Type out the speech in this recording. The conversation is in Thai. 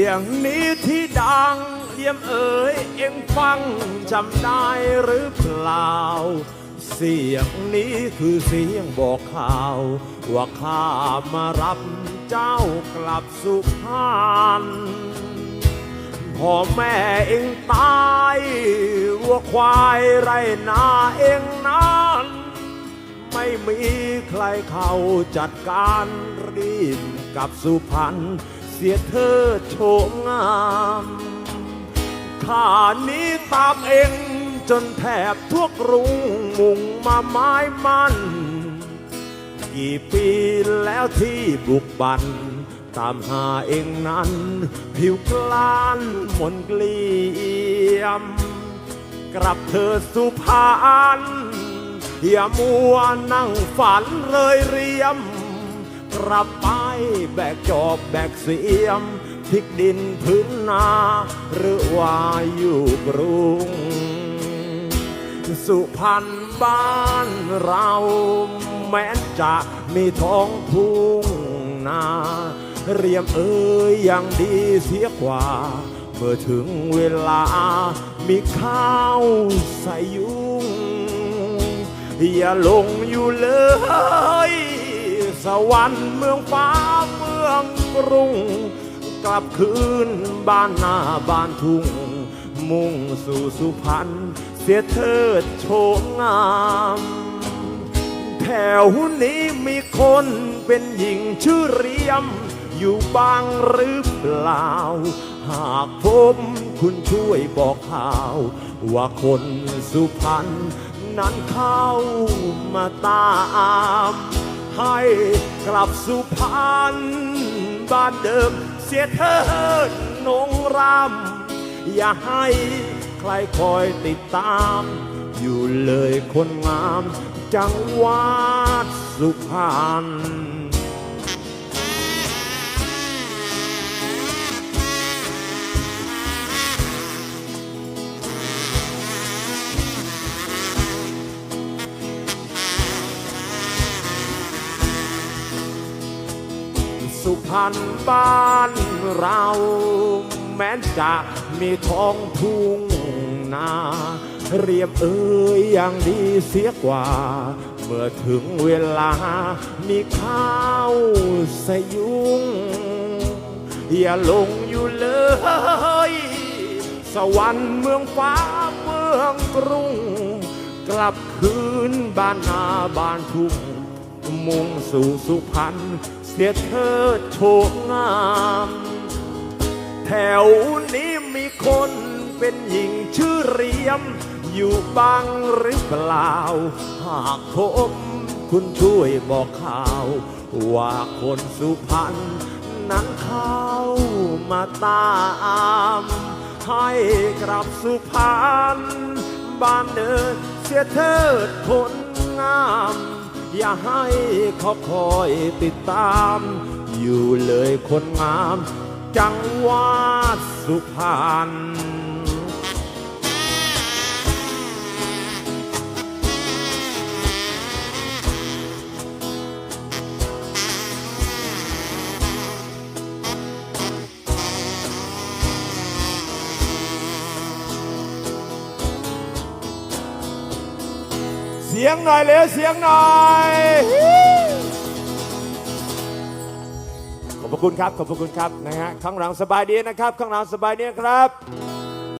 สียงนี้ที่ดังเยี่ยมเอ๋ยเอ็งฟังจำได้หรือเปล่า เสียงนี้คือเสียงบอกข่าว ว่าข้ามารับเจ้ากลับสุพรรณพ่อแม่เอ็งตายวัวควายไรนาเอ็งนั้นไม่มีใครเข้าจัดการรีบกลับสุพรรณ เสียเธอโฉมงามข้านี้ตามเองจนแทบทุกรุงมุงมาไม้มันกี่ปีแล้วที่บุกบัน ตามหาเองนั้น ผิวกล้านหมนเกลียม กลับเธอสุพรรณอย่ามัวนั่งฝันเลยเรียมกลับไป แบกจอบแบกเสียมพลิกดินพื้นนา หรือว่าอยู่กรุง สุพรรณบ้านเรา แม้นจะมีท้องทุ่งนา เรียมเอ้ยยังดีเสียกว่า เมื่อถึงเวลา มีข้าวใส่ยุงอย่าลงอยู่เลย วรรค์เมืองฟ้าเมืองกรุง กลับคืนบ้านนาบ้านทุ่ง มุ่งสู่สุพรรณเสียเถิดโฉมงามแถวนี้มีคนเป็นหญิงชื่อเรียม อยู่บางหรือเปล่า หากผมคุณช่วยบอกข่าว ว่าคนสุพรรณนั้นเข้ามาตาม ให้กลับสุพรรณบ้านเดิมเสียเถิดนงรำอย่าให้ใครคอยติดตาม อยู่เลยคนงาม จังหวัดสุพรรณ สุพรรณบ้านเรา แม้นจะมีท้องทุ่งนา เรียบเอ้ยอย่างดีเสียกว่า เมื่อถึงเวลามีข้าวใสยุง อย่าลงอยู่เลย สวรรค์เมืองฟ้าเมืองกรุง กลับคืนบ้านนาบ้านทุ่งมุ่งสู่สุพรรณ สียเธอโชคงาม แถวนี้มีคนเป็นหญิงชื่อเรียม อยู่บางหรือเปล่า หากพบคุณช่วยบอกข่าว ว่าคนสุพรรณนั้นเข้ามาตามให้กลับสุพรรณบ้านเดินเสียเถิดคนงาม อย่าให้เขาคอยติดตาม อยู่เลยคนงาม จังหวัดสุพรรณ สียงหน่อยเร็วเสียงหน่อยขอบพระคุณครับขอบพระคุณครับนะฮะข้างหลังสบายดีนะครับ ข้างหลังสบายดีนะครับ